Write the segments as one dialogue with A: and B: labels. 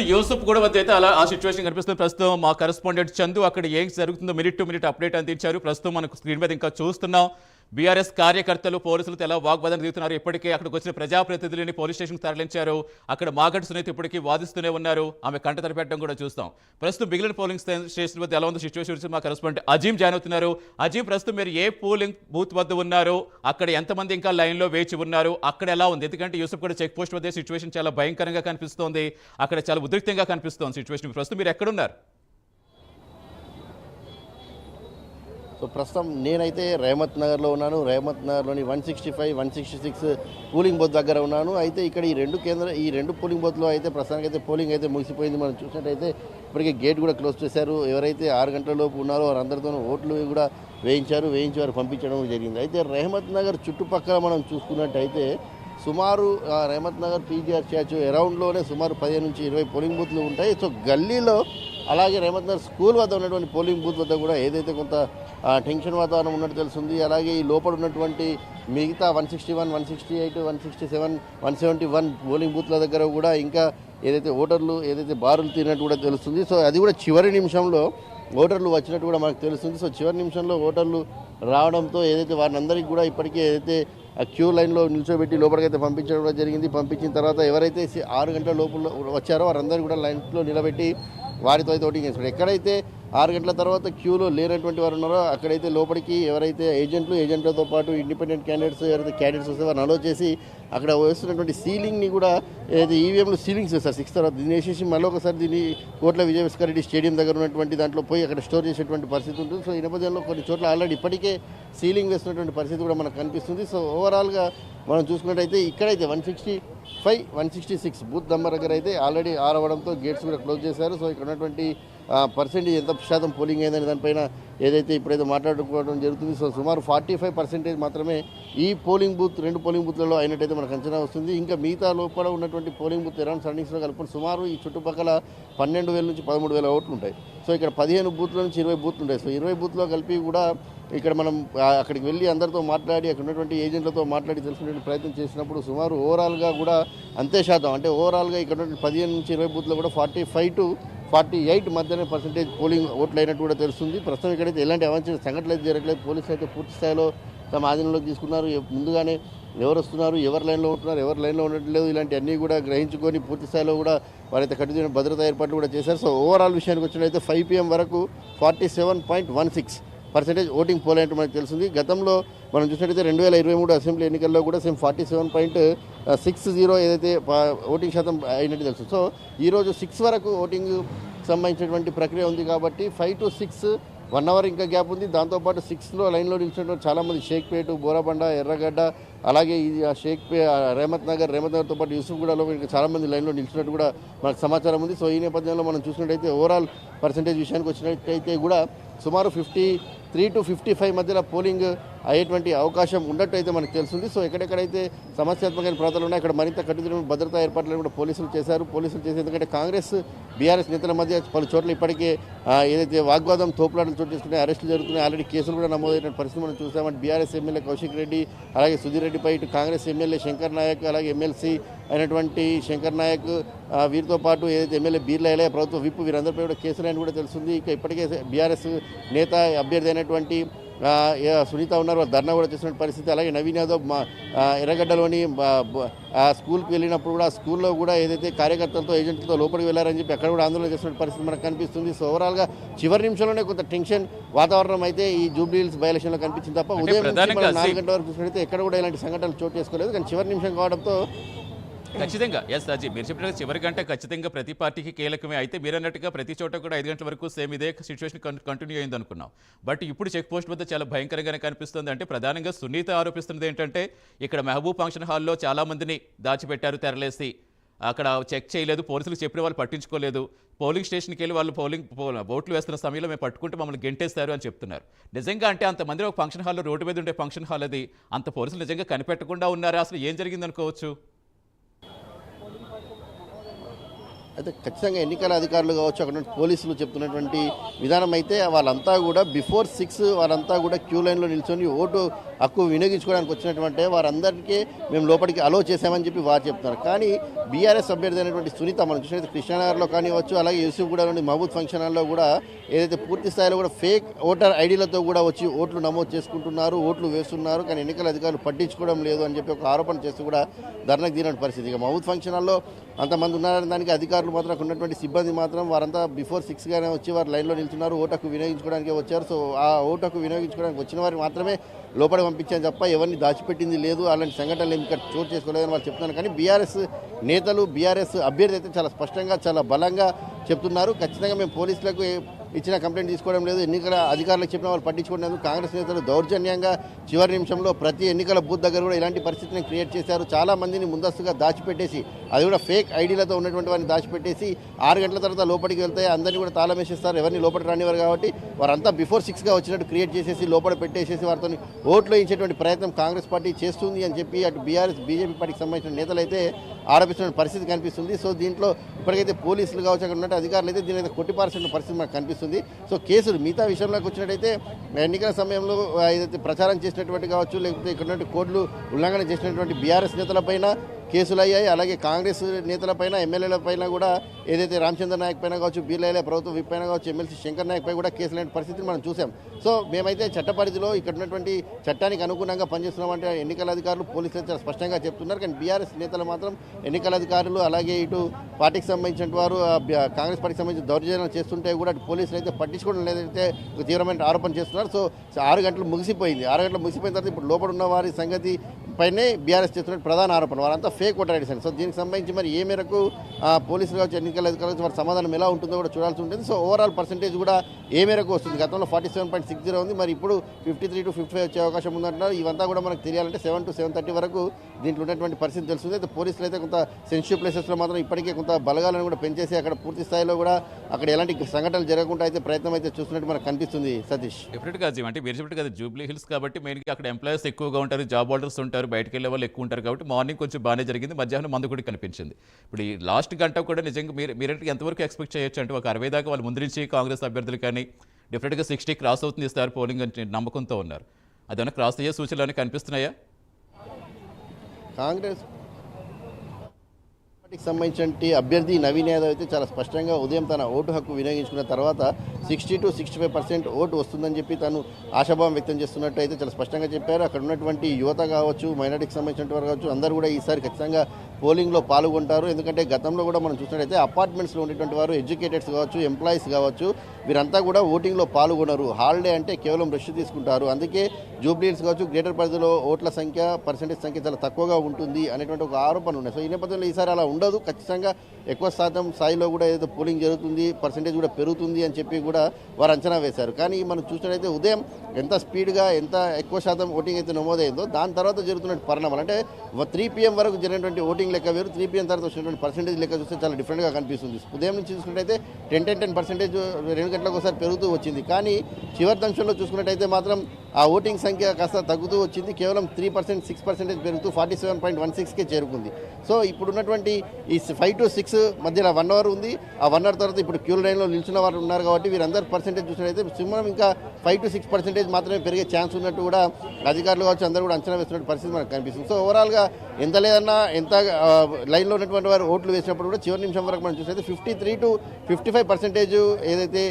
A: ప్రస్తుతం యూసఫ్ కూడా వద్ద అయితే అలా ఆ సిచ్యువేషన్ కనిపిస్తుంది. ప్రస్తుతం మా కరెస్పాండెంట్ చందు అక్కడ ఏం జరుగుతుందో మినిట్ టు మినిట్ అప్డేట్ అందించారు ప్రస్తుతం మనకు స్క్రీన్ మీద ఇంకా చూస్తున్నాం. బీఆర్ఎస్ కార్యకర్తలు పోలీసులతో ఎలా వాగ్వాదం దిగుతున్నారు. ఇప్పటికే అక్కడికి వచ్చిన ప్రజాప్రతినిధులని పోలీస్ స్టేషన్కి తరలించారు. అక్కడ మాగడ్ సునీత్ ఇప్పటికీ వాదిస్తూనే ఉన్నారు. ఆమె కంట తరపెట్టడం కూడా చూస్తాం. ప్రస్తుతం మిగిలిన పోలింగ్ స్టేషన్ వద్ద ఎలా ఉంది సిచ్యువేషన్ గురించి మా కరెస్పాండెంట్ అజీం జాయిన్ అవుతున్నారు. అజీం ప్రస్తుతం మీరు ఏ పోలింగ్ బూత్ వద్ద ఉన్నారు? అక్కడ ఎంతమంది ఇంకా లైన్లో వేచి ఉన్నారు? అక్కడ ఎలా ఉంది? ఎందుకంటే యూసఫ్ కూడా చెక్ పోస్ట్ వద్ద సిచ్యువేషన్ చాలా భయంకరంగా కనిపిస్తోంది. అక్కడ చాలా ఉద్రిక్తంగా కనిపిస్తోంది సిచ్యువేషన్. ప్రస్తుతం మీరు ఎక్కడున్నారు
B: సో ప్రస్తుతం నేనైతే రేమత్ నగర్లో ఉన్నాను. రేమత్ నగర్లోని one sixty five one sixty six polling booth దగ్గర ఉన్నాను. అయితే ఇక్కడ ఈ రెండు కేంద్ర ఈ రెండు పోలింగ్ బూత్లో అయితే ప్రస్తుతానికి అయితే పోలింగ్ అయితే ముగిసిపోయింది. మనం చూసినట్టయితే ఇప్పటికే గేట్ కూడా క్లోజ్ చేశారు. ఎవరైతే ఆరు గంటల లోపు ఉన్నారో వారందరితో ఓట్లు కూడా వేయించారు. వేయించి వారు పంపించడం జరిగింది. అయితే రేహమత్ నగర్ చుట్టుపక్కల మనం చూసుకున్నట్టయితే సుమారు ఆ, నగర్ పీజీఆర్ స్టాచ్యూ అరౌండ్లోనే సుమారు పదిహేను నుంచి ఇరవై పోలింగ్ బూత్లు ఉంటాయి. సో గల్లీలో అలాగే రేమత్ నగర్ స్కూల్ వద్ద ఉన్నటువంటి పోలింగ్ బూత్ వద్ద కూడా ఏదైతే కొంత టెన్షన్ వాతావరణం ఉన్నట్టు తెలుస్తుంది అలాగే ఈ లోపల ఉన్నటువంటి మిగతా one sixty one one sixty eight one sixty seven one seventy one polling బూత్ల దగ్గర కూడా ఇంకా ఏదైతే ఓటర్లు ఏదైతే బారులు తీరినట్టు కూడా తెలుస్తుంది. సో అది కూడా చివరి నిమిషంలో ఓటర్లు వచ్చినట్టు కూడా మనకు తెలుస్తుంది. సో చివరి నిమిషంలో ఓటర్లు రావడంతో ఏదైతే వారిని అందరికీ కూడా ఇప్పటికే ఏదైతే క్యూ లైన్లో నిల్చోబెట్టి లోపలికైతే పంపించడం కూడా జరిగింది. పంపించిన తర్వాత ఎవరైతే ఆరు గంటల లోపల వచ్చారో వారందరూ కూడా లైన్లో నిలబెట్టి వారితో అయితే ఓటింగ్ చేస్తారు ఎక్కడైతే ఆరు గంటల తర్వాత క్యూలో లేనటువంటి వారు ఉన్నారో అక్కడైతే లోపలికి ఎవరైతే ఏజెంట్లు ఏజెంట్లతో పాటు ఇండిపెండెంట్ క్యాండిడేట్స్ ఎవరైతే క్యాండిడేట్స్ వస్తే వారిని అలో చేసి అక్కడ వేస్తున్నటువంటి సీలింగ్ని కూడా ఏదైతే ఈవీఎంలు సీలింగ్స్ సార్ సిక్స్ తర్వాత దీన్ని వేసేసి మళ్ళీ ఒకసారి దీన్ని కోట్ల విజయభాస్కర్ రెడ్డి స్టేడియం దగ్గర ఉన్నటువంటి దాంట్లో పోయి అక్కడ స్టోర్ చేసేటువంటి పరిస్థితి ఉంటుంది. సో ఈ నేపథ్యంలో కొన్ని చోట్ల ఆల్రెడీ ఇప్పటికే సీలింగ్ వేస్తున్నటువంటి పరిస్థితి కూడా మనకు కనిపిస్తుంది. సో ఓవరాల్గా మనం చూసుకున్నట్టయితే ఇక్కడైతే one sixty five one sixty six booth number దగ్గర అయితే ఆల్రెడీ ఆరవడంతో గేట్స్ కూడా క్లోజ్ చేశారు. సో ఇక్కడ ఉన్నటువంటి పర్సెంటేజ్ ఎంత శాతం పోలింగ్ అయిందని దానిపైన ఏదైతే ఇప్పుడైతే మాట్లాడుకోవడం జరుగుతుంది సో సుమారు ఫార్టీ ఫైవ్ పర్సెంటేజ్ మాత్రమే ఈ పోలింగ్ బూత్ రెండు పోలింగ్ బూత్లలో అయినట్టయితే మనకు అంచనా వస్తుంది. ఇంకా మిగతా లోపల ఉన్నటువంటి పోలింగ్ బూత్ అరౌండ్ సరౌండింగ్స్లో కలుపుకొని సుమారు ఈ చుట్టుపక్కల పన్నెండు వేల నుంచి పదమూడు వేల ఓట్లు ఉంటాయి. సో ఇక్కడ పదిహేను బూత్ల నుంచి ఇరవై బూత్లు ఉంటాయి. సో ఇరవై బూత్లో కలిపి కూడా ఇక్కడ మనం అక్కడికి వెళ్ళి అందరితో మాట్లాడి అక్కడ ఉన్నటువంటి ఏజెంట్లతో మాట్లాడి తెలుసుకునే ప్రయత్నం చేసినప్పుడు సుమారు ఓవరాల్గా కూడా అంతే శాతం అంటే ఓవరాల్గా ఇక్కడ ఉన్నటువంటి పదిహేను నుంచి ఇరవై బూత్లో కూడా forty five to forty eight మధ్యనే పర్సెంటేజ్ పోలింగ్ ఓట్లు అయినట్టు కూడా తెలుస్తుంది. ప్రస్తుతం ఇక్కడైతే ఎలాంటి అవాంఛన సంఘటనలు అయితే జరగలేదు పోలీసులు అయితే పూర్తి స్థాయిలో తమ ఆధీనంలోకి తీసుకున్నారు. ముందుగానే ఎవరు వస్తున్నారు ఎవరు లైన్లో ఉంటున్నారు ఎవరు లైన్లో ఉండట్లేదు ఇలాంటివన్నీ కూడా గ్రహించుకొని పూర్తి స్థాయిలో కూడా వారైతే కట్టుదిన భద్రతా ఏర్పాట్లు కూడా చేశారు. సో ఓవరాల్ విషయానికి వచ్చినట్లయితే ఫైవ్ పిఎం వరకు forty seven point one six percentage voting poll మనకు తెలిసింది. గతంలో మనం చూసినట్టయితే రెండు వేల ఇరవై మూడు అసెంబ్లీ ఎన్నికల్లో కూడా same forty seven point six zero ఏదైతే ఓటింగ్ శాతం అయినట్టు తెలుసు. సో ఈరోజు సిక్స్ వరకు ఓటింగ్ సంబంధించినటువంటి ప్రక్రియ ఉంది కాబట్టి five to six one hour ఇంకా గ్యాప్ ఉంది. దాంతోపాటు సిక్స్లో లైన్లో నిలిచినటువంటి చాలామంది షేక్పేట బోరాబండ ఎర్రగడ్డ అలాగే ఇది షేక్పే రేమత్ నగర్ రేమత్ నగర్తో పాటు యూసుఫ్గూడలో ఇంకా చాలామంది లైన్లో నిలిచినట్టు కూడా మనకు సమాచారం ఉంది. సో ఈ నేపథ్యంలో మనం చూసినట్టయితే ఓవరాల్ పర్సంటేజ్ విషయానికి వచ్చినట్టయితే కూడా సుమారు fifty three to fifty five మధ్యలో పోలింగ్ అయ్యేటువంటి అవకాశం ఉన్నట్టు అయితే మనకు తెలుస్తుంది. సో ఎక్కడెక్కడైతే సమస్యాత్మకమైన ప్రాంతాలు ఉన్నాయి అక్కడ మరింత కట్టుదిన భద్రతా ఏర్పాట్లను కూడా పోలీసులు చేశారు. పోలీసులు చేసి ఎందుకంటే కాంగ్రెస్ బీఆర్ఎస్ నేతల మధ్య పలు చోట్ల ఇప్పటికే ఏదైతే వాగ్వాదం తోపులాటలు చోటు చేసుకున్నాయి అరెస్టులు జరుగుతున్నాయి ఆల్రెడీ కేసులు కూడా నమోదైన పరిస్థితి మనం చూసామంటే బీఆర్ఎస్ ఎమ్మెల్యే కౌశిక్ రెడ్డి అలాగే సుధీర్ రెడ్డిపై ఇటు కాంగ్రెస్ ఎమ్మెల్యే శంకర్ నాయక్ అలాగే ఎమ్మెల్సీ అయినటువంటి శంకర్ నాయక్ వీరితో పాటు ఏదైతే ఎమ్మెల్యే బీర్ల ప్రభుత్వ విప్ వీరందరిపై కూడా కేసులు అని కూడా తెలుస్తుంది. ఇక ఇప్పటికే బీఆర్ఎస్ నేత అభ్యర్థి అయినటువంటి సునీత ఉన్నారు వాళ్ళు ధర్నా కూడా చేసిన పరిస్థితి. అలాగే నవీన్ యాదవ్ మా ఎర్రగడ్డలోని ఆ స్కూల్కి వెళ్ళినప్పుడు కూడా ఆ స్కూల్లో కూడా ఏదైతే కార్యకర్తలతో ఏజెంట్లతో లోపలికి వెళ్ళారని చెప్పి అక్కడ కూడా ఆందోళన చేసిన పరిస్థితి మనకు కనిపిస్తుంది. సో ఓవరాల్గా చివరి నిమిషంలోనే కొంత టెన్షన్ వాతావరణం అయితే ఈ జూబ్లీ హిల్స్ బై ఎలక్షన్లో కనిపించింది తప్ప ఉదయం నాలుగు గంటల వరకు చూసినట్లయితే ఎక్కడ కూడా ఇలాంటి సంఘటనలు చోటు చేసుకోలేదు. కానీ చివరి నిమిషం కావడంతో
A: ఖచ్చితంగా. ఎస్ అజీ మీరు చెప్పినట్టు చివరి గంట ఖచ్చితంగా ప్రతి పార్టీకి కీలకమే. అయితే మీరు అన్నట్టుగా ప్రతి చోట కూడా ఐదు గంటల వరకు సేమ్ ఇదే సిచ్యువేషన్ కంటిన్యూ అయింది అనుకున్నాం బట్ ఇప్పుడు చెక్ పోస్ట్ వద్ద చాలా భయంకరంగానే కనిపిస్తుంది. అంటే ప్రధానంగా సునీత ఆరోపిస్తున్నది ఏంటంటే ఇక్కడ మహబూబ్ ఫంక్షన్ హాల్లో చాలా మందిని దాచిపెట్టారు తెరలేసి. అక్కడ చెక్ చేయలేదు. పోలీసులు చెప్పిన వాళ్ళు పట్టించుకోలేదు. పోలింగ్ స్టేషన్కి వెళ్ళి వాళ్ళు పోలింగ్ ఓట్లు వేస్తున్న సమయంలో మేము పట్టుకుంటే మమ్మల్ని గెంటేస్తారు అని చెప్తున్నారు. నిజంగా అంటే అంతమంది ఒక ఫంక్షన్ హాల్లో రోడ్డు మీద ఉండే ఫంక్షన్ హాల్ అది. అంత పోలీసులు నిజంగా కనిపెట్టకుండా ఉన్నారా? అసలు ఏం జరిగిందనుకోవచ్చు అనుకోవచ్చు
B: అయితే ఖచ్చితంగా ఎన్నికల అధికారులు కావచ్చు అక్కడ పోలీసులు చెప్తున్నటువంటి విధానం అయితే వాళ్ళంతా కూడా బిఫోర్ సిక్స్ వాళ్ళంతా కూడా క్యూ లైన్లో నిల్చొని ఓటు హక్కు వినియోగించుకోవడానికి వచ్చినటువంటి వారందరికీ మేము లోపలికి అలో చేశామని చెప్పి వారు చెప్తున్నారు. కానీ బీఆర్ఎస్ అభ్యర్థి అయినటువంటి సునీత మనం చూసినట్టు కృష్ణానగర్లో కానివచ్చు అలాగే యూసుఫ్గూడలోని మహబూద్ ఫంక్షన్ హాల్లో కూడా ఏదైతే పూర్తి స్థాయిలో కూడా ఫేక్ ఓటర్ ఐడీలతో కూడా వచ్చి ఓట్లు నమోదు చేసుకుంటున్నారు ఓట్లు వేస్తున్నారు కానీ ఎన్నికల అధికారులు పట్టించుకోవడం లేదు అని చెప్పి ఒక ఆరోపణ చేస్తూ కూడా ధర్నకు దిగిన పరిస్థితి. ఇక మహబూద్ ఫంక్షన్ హాల్లో అంతమంది ఉన్నారని దానికి అధికారులు మాత్రం అక్కడ ఉన్నటువంటి సిబ్బంది మాత్రం వారంతా బిఫోర్ సిక్స్గానే వచ్చి వారు లైన్లో నిల్చున్నారు. ఓటకు వినియోగించుకోవడానికి వచ్చారు. సో ఆ ఓటకు వినియోగించుకోవడానికి వచ్చిన వారిని మాత్రమే లోపల పంపించాను తప్ప ఎవరిని దాచిపెట్టింది లేదు. అలాంటి సంఘటనలు ఏమి ఇక్కడ చోటు చేసుకోలేదని వాళ్ళు చెప్తున్నారు. కానీ బీఆర్ఎస్ నేతలు బీఆర్ఎస్ అభ్యర్థి అయితే చాలా స్పష్టంగా చాలా బలంగా చెప్తున్నారు. ఖచ్చితంగా మేము పోలీసులకు ఇచ్చిన కంప్లైంట్ తీసుకోవడం లేదు. ఎన్నికల అధికారులకు చెప్పిన వాళ్ళు పట్టించుకోవడం కాంగ్రెస్ నేతలు దౌర్జన్యంగా చివరి నిమిషంలో ప్రతి ఎన్నికల బూత్ దగ్గర కూడా ఇలాంటి పరిస్థితిని క్రియేట్ చేశారు. చాలా మందిని ముందస్తుగా దాచిపెట్టేసి అది కూడా ఫేక్ ఐడీలతో ఉన్నటువంటి వారిని దాచిపెట్టేసి ఆరు గంటల తర్వాత లోపలికి వెళ్తే అందరినీ కూడా తాళం వేసేస్తారు ఎవరిని లోపల రానివారు కాబట్టి వారంతా బిఫోర్ సిక్స్గా వచ్చినట్టు క్రియేట్ చేసేసి లోపల పెట్టేసేసి వారితో ఓట్లు వేయించేటువంటి ప్రయత్నం కాంగ్రెస్ పార్టీ చేస్తుంది అని చెప్పి అటు బీఆర్ఎస్ బీజేపీ పార్టీకి సంబంధించిన నేతలు అయితే ఆరోపిస్తున్న పరిస్థితి కనిపిస్తుంది. సో దీంట్లో ఇప్పటికైతే పోలీసులు కావచ్చు అక్కడ ఉన్నట్టు అధికారులు అయితే దీని మీద పరిస్థితి మనకు కనిపిస్తుంది. సో కేసులు మిగతా విషయంలోకి వచ్చినట్టయితే ఎన్నికల సమయంలో ఏదైతే ప్రచారం చేసినటువంటి కావచ్చు లేకపోతే ఇక్కడ కోడ్లు ఉల్లంఘన చేసినటువంటి బీఆర్ఎస్ నేతలపైన కేసులు అయ్యాయి అలాగే కాంగ్రెస్ నేతలపైన ఎమ్మెల్యేల పైన కూడా ఏదైతే రామచంద్ర నాయక్ పైన కావచ్చు బీర్లైలే ప్రభుత్వం విప్ పైన కావచ్చు ఎమ్మెల్సీ శంకర్ నాయక్ పై కూడా కేసులు అయిన పరిస్థితిని మనం చూసాం సో మేమైతే చట్ట పరిధిలో ఇక్కడ ఉన్నటువంటి చట్టానికి అనుగుణంగా పనిచేస్తున్నామంటే ఎన్నికల అధికారులు పోలీసులు చాలా స్పష్టంగా చెప్తున్నారు. కానీ బీఆర్ఎస్ నేతలు మాత్రం ఎన్నికల అధికారులు అలాగే ఇటు పార్టీకి సంబంధించిన వారు కాంగ్రెస్ పార్టీకి సంబంధించి దౌర్జన్యాలు చేస్తుంటే కూడా పోలీసులు అయితే పట్టించుకోవడం లేదైతే తీవ్రమైన ఆరోపణ చేస్తున్నారు. సో ఆరు గంటలు ముగిసిపోయింది. ఆరు గంటలు ముగిసిపోయిన తర్వాత ఇప్పుడు లోపల ఉన్న వారి సంగతి పైనే బీఆర్ఎస్ చేస్తున్న ప్రధాన ఆరోపణ వారంతా ఫేక్ ఓటర్ ఐడీస్ అండి సో దీనికి సంబంధించి మరి ఏ మేరకు పోలీసులు కావచ్చు ఎన్నికల అధికారులు కావచ్చు వారి సమాధానం ఎలా ఉంటుందో కూడా చూడాల్సి ఉంటుంది. సో ఓవరాల్ పర్సంటేజ్ కూడా ఏ మేరకు వస్తుంది? గతంలో forty seven point six zero ఉంది. మరి ఇప్పుడు fifty three to fifty five వచ్చే అవకాశం ఉందంటున్నారు. ఇవంతా కూడా మనకు తెలియాలంటే సెవెన్ టు సెవెన్ థర్టీ వరకు దీంట్లో ఉన్నటువంటి పరిస్థితి తెలుస్తుంది. అయితే పోలీసులు అయితే కొంత సెన్సిటివ్ ప్లేసెస్లో మాత్రం ఇప్పటికే కొంత బలగాలను కూడా పెంచేసి అక్కడ పూర్తి స్థాయిలో కూడా అక్కడ ఎలాంటి సంఘటనలు జరగకుండా అయితే ప్రయత్నం అయితే చూస్తున్నట్టు మనకు కనిపిస్తుంది సతీష్.
A: డెఫినెట్గా అంటే మీరు చెప్పినట్టు కదా జూబ్లీ హిల్స్ కాబట్టి మెయిన్గా అక్కడ ఎంప్లాయీస్ ఎక్కువగా ఉంటారు జాబ్ హోల్డర్స్ ఉంటారు. బయటకు వెళ్ళే వాళ్ళు ఎక్కువ ఉంటారు కాబట్టి మార్నింగ్ కొంచెం బాగానే జరిగింది. మధ్యాహ్నం మందు కూడా కనిపించింది. ఇప్పుడు ఈ లాస్ట్ గంట కూడా నిజంగా మీరు మీరంటే ఎంతవరకు ఎక్స్పెక్ట్ చేయొచ్చు అంటే ఒక అరవై దాకా వాళ్ళు ముందు నుంచి కాంగ్రెస్ అభ్యర్థులు కానీ డెఫినెట్గా సిక్స్టీ క్రాస్ అవుతుంది ఇస్తారు పోలింగ్ అని నమ్మకంతో ఉన్నారు. అదన్నా క్రాస్ అయ్యే సూచనలు ఏమైనా కనిపిస్తున్నాయా?
B: కాంగ్రెస్ పార్టీకి సంబంధించిన అభ్యర్థి నవీన్ యాదవ్ అయితే చాలా స్పష్టంగా ఉదయం తన ఓటు హక్కు వినియోగించుకున్న తర్వాత sixty two sixty five percent vote వస్తుందని చెప్పి తను ఆశాభావం వ్యక్తం చేస్తున్నట్టు అయితే చాలా స్పష్టంగా చెప్పారు. అక్కడ ఉన్నటువంటి యువత కావచ్చు మైనార్టీకి సంబంధించిన వారు కావచ్చు అందరూ కూడా ఈసారి ఖచ్చితంగా పోలింగ్లో పాల్గొంటారు. ఎందుకంటే గతంలో కూడా మనం చూసినట్టయితే అపార్ట్మెంట్స్లో ఉండేటువంటి వారు ఎడ్యుకేటెడ్స్ కావచ్చు ఎంప్లాయీస్ కావచ్చు వీరంతా కూడా ఓటింగ్లో పాల్గొనరు. హాలిడే అంటే కేవలం రెస్ట్ తీసుకుంటారు. అందుకే జూబ్లీస్ కావచ్చు గ్రేటర్ పరిధిలో ఓట్ల సంఖ్య పర్సెంటేజ్ సంఖ్య చాలా తక్కువగా ఉంటుంది అనేటువంటి ఒక ఆరోపణలు ఉన్నాయి. సో ఈ నేపథ్యంలో ఈసారి అలా ఉండదు. ఖచ్చితంగా ఎక్కువ శాతం స్థాయిలో కూడా ఏదైతే పోలింగ్ జరుగుతుంది పర్సెంటేజ్ కూడా పెరుగుతుంది అని చెప్పి కూడా వారు అంచనా వేశారు. కానీ మనం చూసినట్టయితే ఉదయం ఎంత స్పీడ్గా ఎంత ఎక్కువ శాతం ఓటింగ్ అయితే నమోదైందో దాని తర్వాత జరుగుతున్న పరిణామాలు. అంటే త్రీ పిఎం వరకు జరిగినటువంటి ఓటింగ్ లెక్క వేరు త్రీ పిఎం తర్వాత వచ్చినటువంటి పర్సెంటేజ్ లెక్క చూస్తే చాలా డిఫరెంట్గా కనిపిస్తుంది. ఉదయం నుంచి చూసుకున్నట్టయితే టెన్ టెన్ టెన్ పర్సెంటేజ్ రెండు గంటలకు ఒకసారి పెరుగుతూ వచ్చింది. కానీ చివరి దంశంలో చూసుకున్నట్టయితే మాత్రం ఆ ఓటింగ్ సంఖ్య కాస్త తగ్గుతూ వచ్చింది. కేవలం త్రీ పర్సెంట్ సిక్స్ పర్సెంటేజ్ పెరుగుతూ ఫార్టీ సెవెన్ పాయింట్ వన్ సిక్స్కే చేరుకుంది. సో ఇప్పుడు ఉన్నటువంటి ఈ ఫైవ్ టు సిక్స్ మధ్యలో వన్ అవర్ ఉంది. ఆ వన్ అవర్ తర్వాత ఇప్పుడు క్యూ లైన్లో నిల్చున్న వారు ఉన్నారు కాబట్టి వీరందరూ పర్సెంటేజ్ చూసినట్టయితే సింహం ఇంకా ఫైవ్ టు సిక్స్ పర్సెంటేజ్ మాత్రమే పెరిగే ఛాన్స్ ఉన్నట్టు కూడా అధికారులు కావచ్చు అందరూ కూడా అంచనా వేస్తున్న పరిస్థితి మనకు కనిపిస్తుంది. సో ఓవరాల్గా ఎంత లేదన్నా ఎంత లైన్లో ఉన్నటువంటి వారు ఓట్లు వేసినప్పుడు కూడా చివరి నిమిషం వరకు మనం చూసినైతే fifty three to fifty five percentage ఏదైతే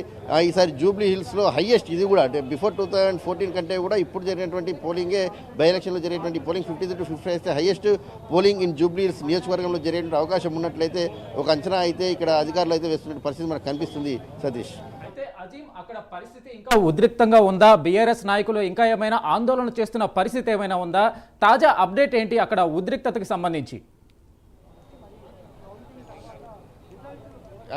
B: ఈసారి జూబ్లీ హిల్స్లో హైయెస్ట్ ఇది కూడా అంటే బిఫోర్ టూ థౌజండ్ ఫోర్టీన్ కంటే కూడా ఇప్పుడు జరిగినటువంటి పోలింగే బై ఎలక్షన్లో జరిగేటువంటి polling fifty three to fifty అయితే హైయెస్ట్ పోలింగ్ ఇన్ జూబ్లీస్ నియోజకవర్గంలో జరిగేటువంటి అవకాశం ఉన్నట్లయితే ఒక అంచనా అయితే ఇక్కడ అధికారులు అయితే వేస్తున్న పరిస్థితి మనకు కనిపిస్తుంది సతీష్.
C: అక్కడ పరిస్థితి ఇంకా ఉద్రిక్తంగా ఉందా? బీఆర్ఎస్ నాయకులు ఇంకా ఏమైనా ఆందోళన చేస్తున్న పరిస్థితి ఏమైనా ఉందా? తాజా అప్డేట్ ఏంటి అక్కడ ఉద్రిక్తతకి సంబంధించి?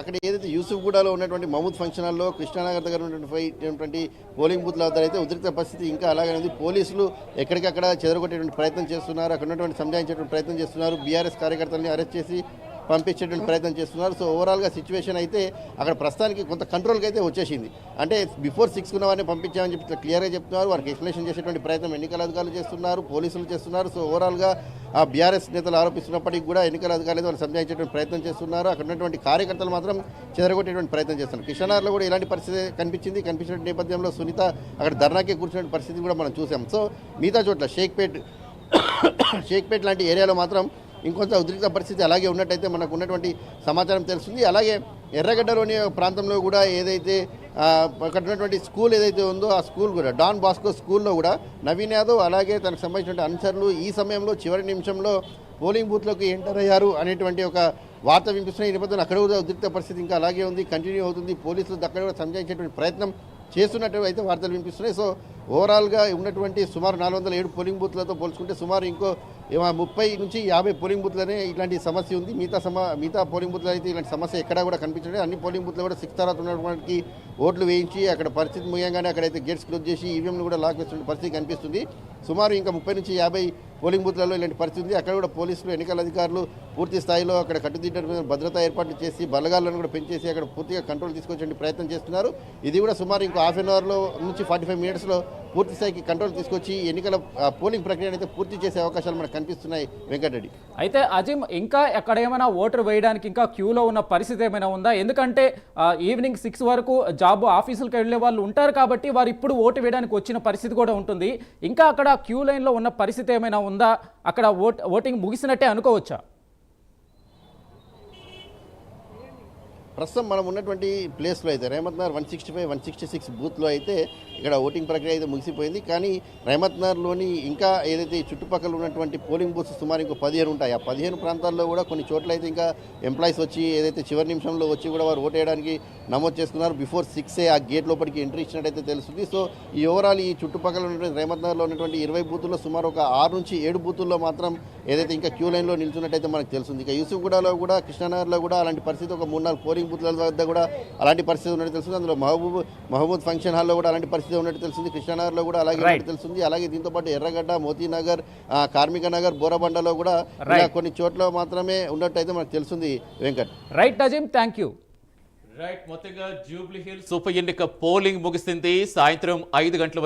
B: అక్కడ ఏదైతే యూసుఫ్గూడలో ఉన్నటువంటి మహమూద్ ఫంక్షన్ హాల్లో కృష్ణానగర్ దగ్గర ఉన్నటువంటి పోలింగ్ బూత్ల వద్ద అయితే ఉద్రిక్త పరిస్థితి ఇంకా అలాగే ఉంది. పోలీసులు ఎక్కడికక్కడ చెదరగొట్టేటువంటి ప్రయత్నం చేస్తున్నారు. అక్కడ ఉన్నటువంటి సంజాయించేటువంటి ప్రయత్నం చేస్తున్నారు. బీఆర్ఎస్ కార్యకర్తల్ని అరెస్ట్ చేసి పంపించేటువంటి ప్రయత్నం చేస్తున్నారు. సో ఓవరాల్గా సిచ్యువేషన్ అయితే అక్కడ ప్రస్తుతానికి కొంత కంట్రోల్కి అయితే వచ్చేసింది. అంటే బిఫోర్ సిక్స్ ఉన్న వారిని పంపించామని చెప్పి క్లియర్గా చెప్తున్నారు. వారికి ఎక్స్ప్లెనేషన్ చేసేటువంటి ప్రయత్నం ఎన్నికల అధికారులు చేస్తున్నారు పోలీసులు చేస్తున్నారు. సో ఓవరాల్గా ఆ బీఆర్ఎస్ నేతలు ఆరోపిస్తున్నప్పటికీ కూడా ఎన్నికల అధికారులు వాళ్ళు సంజాయించేటువంటి ప్రయత్నం చేస్తున్నారు. అక్కడ ఉన్నటువంటి కార్యకర్తలు మాత్రం చెదరగొట్టేటువంటి ప్రయత్నం చేస్తున్నారు. కిషనార్లో కూడా ఇలాంటి పరిస్థితి కనిపించింది. కనిపించిన నేపథ్యంలో సునీత అక్కడ ధర్నాకే కూర్చున్న పరిస్థితి కూడా మనం చూసాం. సో మిగతా చోట్ల షేక్పేట్ షేక్పేట్ లాంటి ఏరియాలో మాత్రం ఇంకొంత ఉద్రిక్త పరిస్థితి అలాగే ఉన్నట్టయితే మనకు ఉన్నటువంటి సమాచారం తెలుస్తుంది. అలాగే ఎర్రగడ్డలోని ప్రాంతంలో కూడా ఏదైతే అక్కడ ఉన్నటువంటి స్కూల్ ఏదైతే ఉందో ఆ స్కూల్ కూడా డాన్ బాస్కో స్కూల్లో కూడా నవీన్ యాదవ్ అలాగే తనకు సంబంధించిన అనుసరులు ఈ సమయంలో చివరి నిమిషంలో పోలింగ్ బూత్లోకి ఎంటర్ అయ్యారు అనేటువంటి ఒక వార్త వినిపిస్తున్న ఈ నేపథ్యంలో అక్కడ కూడా ఉద్రిక్త పరిస్థితి ఇంకా అలాగే ఉంది కంటిన్యూ అవుతుంది. పోలీసులు అక్కడ కూడా సంజాయించేటువంటి ప్రయత్నం చేస్తున్నట్టు అయితే వార్తలు వినిపిస్తున్నాయి. సో ఓవరాల్గా ఉన్నటువంటి సుమారు నాలుగు వందల ఏడు పోలింగ్ బూత్లతో పోల్చుకుంటే సుమారు ఇంకో ఏమో ముప్పై నుంచి యాభై పోలింగ్ బూత్లనే ఇలాంటి సమస్య ఉంది. మిగతా సమ మిగతా పోలింగ్ బూత్లో అయితే ఇలాంటి సమస్య ఎక్కడా కూడా కనిపించలేదు అన్ని పోలింగ్ బూత్లు కూడా సిక్స్ తర్వాత ఉన్నటువంటి ఓట్లు వేయించి అక్కడ పరిస్థితి ముఖ్యంగానే అక్కడైతే గేట్స్ క్లోజ్ చేసి ఈవీఎంలు కూడా లాక్ వేస్తున్న పరిస్థితి కనిపిస్తుంది. సుమారు ఇంకా ముప్పై నుంచి యాభై పోలింగ్ బూత్లలో ఇలాంటి పరిస్థితి ఉంది. అక్కడ కూడా పోలీసులు ఎన్నికల అధికారులు పూర్తి స్థాయిలో అక్కడ కట్టుదిట్టడం మీద భద్రతా ఏర్పాట్లు చేసి బలగాలను కూడా పెంచేసి అక్కడ పూర్తిగా కంట్రోల్ తీసుకొచ్చే ప్రయత్నం చేస్తున్నారు. ఇది కూడా సుమారు ఇంకో హాఫ్ అన్ అవర్లో నుంచి ఫార్టీ ఫైవ్ మినిట్స్లో పూర్తి స్థాయికి కంట్రోల్ తీసుకొచ్చి ఎన్నికల పోలింగ్ ప్రక్రియను అయితే పూర్తి చేసే అవకాశాలు మనకు కనిపిస్తున్నాయి వెంకటరెడ్డి.
C: అయితే అజిమ్ ఇంకా ఎక్కడ ఏమైనా ఓటర్ వేయడానికి ఇంకా క్యూలో ఉన్న పరిస్థితి ఏమైనా ఉందా? ఎందుకంటే ఈవినింగ్ సిక్స్ వరకు జాబ్ ఆఫీసులకు వెళ్ళే వాళ్ళు ఉంటారు కాబట్టి వారు ఇప్పుడు ఓటు వేయడానికి వచ్చిన పరిస్థితి కూడా ఉంటుంది. ఇంకా అక్కడ క్యూ లైన్లో ఉన్న పరిస్థితి ఏమైనా ఉందా? ఉందా? అక్కడ ఓట్ ఓటింగ్ ముగిసినట్టే అనుకోవచ్చా?
B: ప్రస్తుతం మనం ఉన్నటువంటి ప్లేస్లో అయితే Rahmath Nagar one sixty five one sixty six బూత్లో అయితే ఇక్కడ ఓటింగ్ ప్రక్రియ అయితే ముగిసిపోయింది. కానీ రేమత్ నగర్లోని ఇంకా ఏదైతే చుట్టుపక్కల ఉన్నటువంటి పోలింగ్ బూత్స్ సుమారు ఇంకో పదిహేను ఉంటాయి. ఆ పదిహేను ప్రాంతాల్లో కూడా కొన్ని చోట్ల అయితే ఇంకా ఎంప్లాయీస్ వచ్చి ఏదైతే చివరి నిమిషంలో వచ్చి కూడా వారు ఓటు వేయడానికి నమోదు చేసుకున్నారు. బిఫోర్ సిక్సే ఆ గేట్ లోపలికి ఎంట్రీ ఇచ్చినట్టయితే తెలుస్తుంది. సో ఈ ఓవరాల్ ఈ చుట్టుపక్కల ఉన్నటువంటి రేమత్ నగర్లో ఉన్నటువంటి ఇరవై బూతుల్లో సుమారు ఒక ఆరు నుంచి ఏడు బూతుల్లో మాత్రం ఏదైతే ఇంకా క్యూ లైన్లో నిల్చున్నట్టయితే మనకు తెలుస్తుంది. ఇక యూసుఫ్గూడలో కూడా కృష్ణానగర్లో కూడా అలాంటి పరిస్థితి ఒక మూడు నాలుగు పోలింగ్ బూత్ల వద్ద కూడా అలాంటి పరిస్థితి ఉన్నట్టు తెలుస్తుంది. అందులో మహబూబ్ మహబూబ్ ఫంక్షన్ హాల్లో కూడా అలాంటి పరిస్థితి ఉన్నట్టు తెలుస్తుంది. కృష్ణానగర్లో కూడా అలాగే ఉన్నట్టు తెలుస్తుంది. అలాగే దీంతో పాటు ఎర్రగడ్డ మోతీనగర్ కార్మిక నగర్ బోరబండలో కూడా ఇలా కొన్ని చోట్ల మాత్రమే ఉన్నట్టయితే మనకు తెలుస్తుంది. Venkat.
C: Right Azim thank you
A: right మొత్తంగా జూబ్లీ హిల్స్ ఉప ఎన్నిక పోలింగ్ ముగిసింది. సాయంత్రం ఐదు గంటల